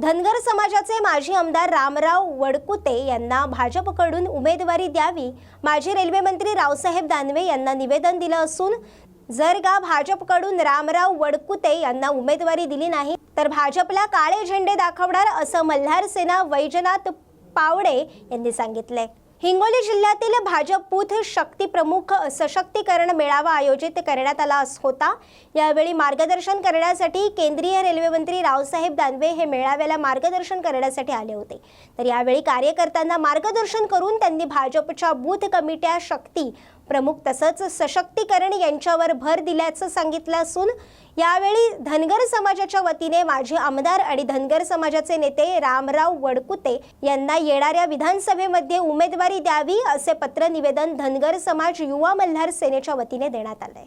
धनगर समाजाचे माजी आमदार रामराव वडकुते यांना भाजपकडून उमेदवारी द्यावी माजी रेल्वे मंत्री रावसाहेब दानवे यांना निवेदन दिलं असून जर का भाजपकडून रामराव वडकुते यांना उमेदवारी दिली नाही तर भाजपला काळे झेंडे दाखवणार असं मल्हार सेना वैजनाथ पावडे यांनी सांगितले. हिंगोली जिल्ह्यातील भाजप बूथ शक्ती प्रमुख सशक्तीकरण मेळावा आयोजित करण्यात आला होता. यावेळी मार्गदर्शन करण्यासाठी केंद्रीय रेल्वे मंत्री रावसाहेब दानवे हे मेळाव्याला मार्गदर्शन करण्यासाठी आले होते. तर यावेळी कार्यकर्त्यांना मार्गदर्शन करून त्यांनी भाजपच्या बूथ कमिट्या शक्ती प्रमुख तसंच सशक्तीकरण यांच्यावर भर दिल्याचं सांगितलं असून यावेळी धनगर समाजाच्या वतीने माजी आमदार आणि धनगर समाजाचे नेते रामराव वडकुते यांना येणाऱ्या विधानसभेमध्ये उमेदवारी द्यावी असे पत्र निवेदन धनगर समाज युवा मल्हार सेनेच्या वतीने देण्यात आलंय.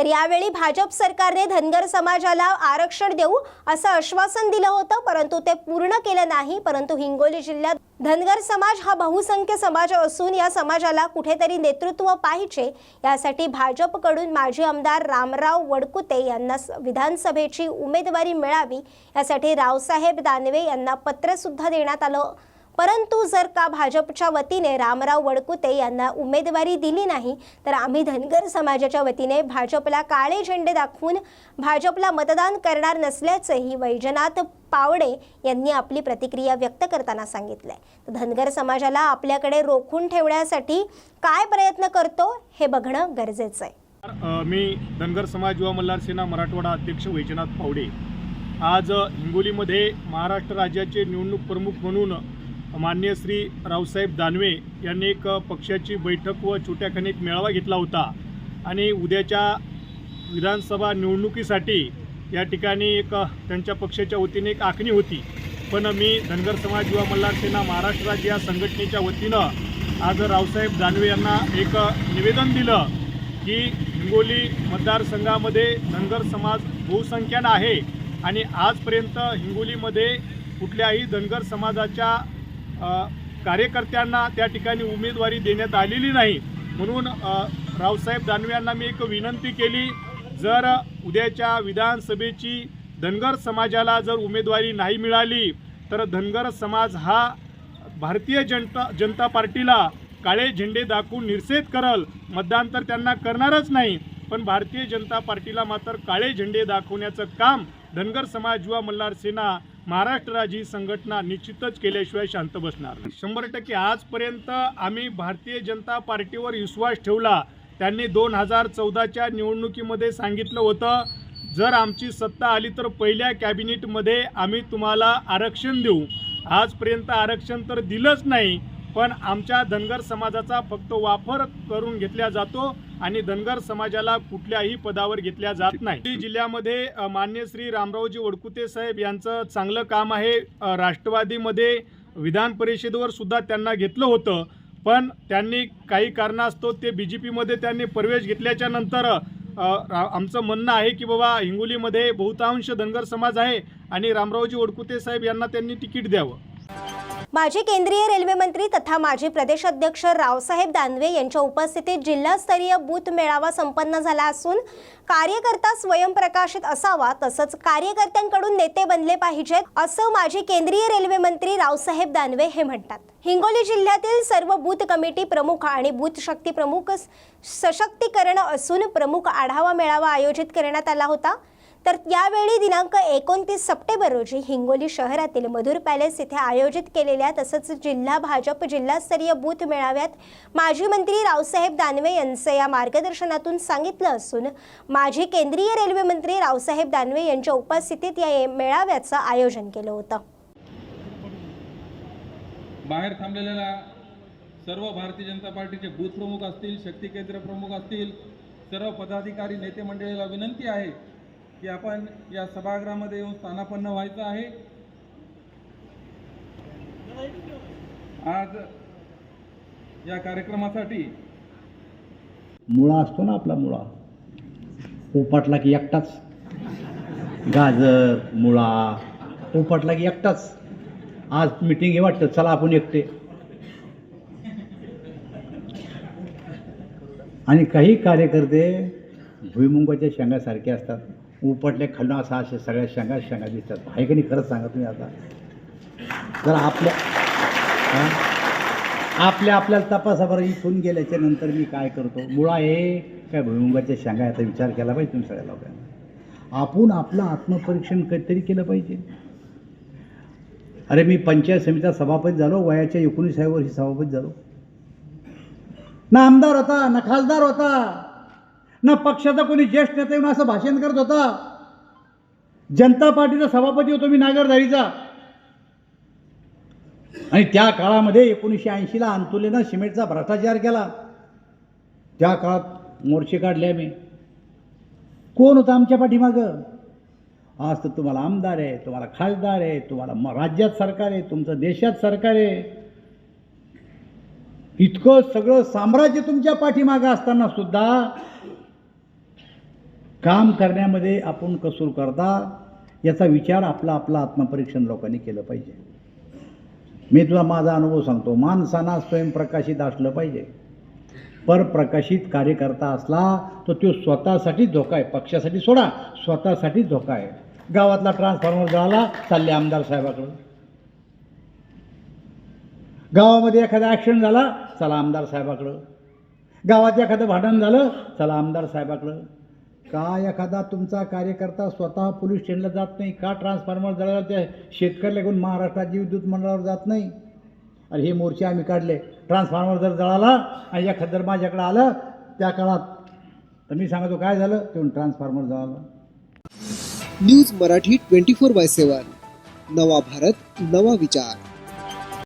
तर यावेळी भाजप सरकारने धनगर समाजाला आरक्षण देऊ असं आश्वासन दिलं होतं परंतु ते पूर्ण केलं नाही. परंतु हिंगोली जिल्ह्यात धनगर समाज हा बहुसंख्य समाज असून या समाजाला कुठेतरी नेतृत्व पाहिजे. यासाठी भाजपकडून माजी आमदार रामराव वडकुते यांना स- विधानसभेची उमेदवारी मिळावी. यासाठी रावसाहेब दानवे यांना पत्रसुद्धा देण्यात आलं. परंतु जर का भाजपच्या वतीने रामराव वडकुते यांना उमेदवारी दिली नाही तर आम्ही धनगर समाजाच्या वतीने भाजपला काळे झेंडे दाखवून भाजपला मतदान करणार नसल्याचंही वैजनाथ पावडे यांनी आपली प्रतिक्रिया व्यक्त करताना सांगितलंय. तर धनगर समाजाला आपल्याकडे रोखून ठेवण्यासाठी काय प्रयत्न करतो हे बघणं गरजेचं आहे. मी धनगर समाज युवा मल्हार सेना मराठवाडा अध्यक्ष वैजनाथ पावडे. आज हिंगोलीमध्ये महाराष्ट्र राज्याचे निवडणूक प्रमुख म्हणून मान्य श्री रावसाहेब दानवे यांनी एक पक्षाची बैठक व छोट्याखाने एक मेळावा घेतला होता. आणि उद्याच्या विधानसभा निवडणुकीसाठी या ठिकाणी एक त्यांच्या पक्षाच्या वतीने एक आखणी होती. पण मी धनगर समाज युवा मल्हार सेना महाराष्ट्र राज्य या संघटनेच्या वतीनं आज रावसाहेब दानवे यांना एक निवेदन दिलं की हिंगोली मतदारसंघामध्ये धनगर समाज बहुसंख्यानं आहे आणि आजपर्यंत हिंगोलीमध्ये कुठल्याही धनगर समाजाच्या कार्यकर्त्यांना त्या ठिकाणी उमेदवारी देण्यात आलेली नाही. म्हणून रावसाहेब दानवे यांना मी एक विनंती केली जर उद्याच्या विधानसभेची धनगर समाजाला जर उमेदवारी नाही मिळाली तर धनगर समाज हा भारतीय जनता जनता पार्टीला काळे झेंडे दाखवून निषेध करल. मतदान तर त्यांना करणारच नाही पण भारतीय जनता पार्टीला मात्र काळे झेंडे दाखवण्याचं काम धनगर समाज युवा मल्हार सेना महाराष्ट्र राज्य संघटना निश्चितच केल्याशिवाय शांत बसणार शंभर टक्के आजपर्यंत आम्ही भारतीय जनता पार्टीवर विश्वास ठेवला. त्यांनी दोन हजार चौदाच्या निवडणुकीमध्ये सांगितलं होतं जर आमची सत्ता आली तर पहिल्या कॅबिनेटमध्ये आम्ही तुम्हाला आरक्षण देऊ. आजपर्यंत आरक्षण तर दिलंच नाही पण आमच्या धनगर समाजाचा फक्त वापर करून घेतला जातो आणि धनगर समाजाला कुठल्याही पदावर घेतल्या जात नाही. जिल्ह्यामध्ये मान्य श्री रामरावजी वडकुते साहेब यांचं चांगलं काम आहे. राष्ट्रवादीमध्ये विधान परिषदेवर सुद्धा त्यांना घेतलं होतं. पण त्यांनी काही कारणास्तव ते बी जे पीमध्ये त्यांनी प्रवेश घेतल्याच्या नंतर आमचं म्हणणं आहे की बाबा हिंगोलीमध्ये बहुतांश धनगर समाज आहे आणि रामरावजी वडकुते साहेब यांना त्यांनी तिकीट द्यावं. माजी केंद्रीय रेल्वे मंत्री तथा माजी प्रदेशाध्यक्ष रावसाहेब दानवे यांच्या उपस्थितीत जिल्हास्तरीय बूथ मेळावा संपन्न झाला असून कार्यकर्ता स्वयंप्रकाशित असावा तसंच कार्यकर्त्यांकडून नेते बनले पाहिजेत असं माजी केंद्रीय रेल्वे मंत्री रावसाहेब दानवे हे म्हणतात. हिंगोली जिल्ह्यातील सर्व बूथ कमिटी प्रमुख आणि बूथ शक्ती प्रमुख सशक्तीकरण असून प्रमुख आढावा मेळावा आयोजित करण्यात आला होता. तर यावेळी दिनांक एकोणतीस सप्टेंबर रोजी हिंगोली शहरातील मधुर पॅलेस येथे आयोजित केलेल्या तसंच जिल्हा भाजप जिल्हास्तरीय बूथ मेळाव्यात माजी मंत्री रावसाहेब दानवे यांचं या मार्गदर्शनातून सांगितलं असून माजी केंद्रीय रेल्वे मंत्री रावसाहेब दानवे यांच्या उपस्थितीत या मेळाव्याचं आयोजन केलं होतं. बाहेर थांबलेल्या सर्व भारतीय जनता पार्टीचे बूथ प्रमुख असतील शक्ती केंद्र प्रमुख असतील सर्व पदाधिकारी नेते मंडळीला विनंती आहे की आपण या सभागृहामध्ये येऊन स्थानापन्न व्हायचं आहे. आज या कार्यक्रमासाठी मुळा असतो ना आपला मुळा. पोपाटला की एकटाच. गाजर मुळा पोपटला की एकटाच. आज मिटिंग हे वाटतं. चला आपण एकटे. आणि काही कार्यकर्ते भुईमुंगाच्या शेंगासारखे असतात. उपटले खालून असा असे सगळ्या शेंगा शेंगा दिसतात. आहे की नाही खरंच सांगा तुम्ही आता? तर आपल्या आपल्या आपल्याला तपासाबरोबर इथून गेल्याच्यानंतर मी काय करतो? मुळा हे काय भुईमुगाच्या शेंगा याचा विचार केला पाहिजे तुम्ही सगळ्या लोकांना. आपण आपलं आत्मपरीक्षण कधीतरी केलं पाहिजे. अरे मी पंचायत समितीचा सभापती झालो वयाच्या एकोणीसाव्या वर्षी सभापती झालो. ना आमदार होता ना खासदार होता. ना पक्षाचा कोणी ज्येष्ठ नेता येऊन असं भाषण करत होता? जनता पार्टीचा सभापती होतो मी नागरधारीचा. आणि त्या काळामध्ये एकोणीसशे ऐंशीला अंतुलेनं सिमेंटचा भ्रष्टाचार केला. त्या काळात मोर्चे काढले आम्ही. कोण होतं आमच्या पाठीमागं? आज तर तुम्हाला आमदार आहे तुम्हाला खासदार आहे तुम्हाला म- राज्यात सरकार आहे तुमचं देशात सरकार आहे. इतकं सगळं साम्राज्य तुमच्या पाठीमागं असताना सुद्धा काम करण्यामध्ये आपण कसूर करता याचा विचार आपला आपला आत्मपरीक्षण लोकांनी केलं पाहिजे. मी तुला माझा अनुभव सांगतो माणसांना स्वयंप्रकाशित असलं पाहिजे. परप्रकाशित कार्यकर्ता असला तर तो स्वतःसाठी धोका आहे. पक्षासाठी सोडा स्वतःसाठी धोका आहे. गावातला ट्रान्सफॉर्मर झाला चालले आमदार साहेबाकडं गावामध्ये एखादा ॲक्सिडेंट झाला चला आमदार साहेबाकडं. गावात एखादं भांडण झालं चला आमदार साहेबाकडं. का एखादा तुमचा कार्यकर्ता स्वतः पोलीस स्टेशनला जात नाही का ट्रान्सफॉर्मर जळाला त्या शेतकऱ्याला घेऊन महाराष्ट्राची विद्युत मंडळावर जात नाही. अरे हे मोर्चे आम्ही काढले. ट्रान्सफॉर्मर जर जळाला आणि एखादं जर माझ्याकडं आलं त्या काळात तर मी सांगतो काय झालं? ते ट्रान्सफॉर्मर जळाला. News Marathi twenty four by seven. नवा भारत नवा विचार.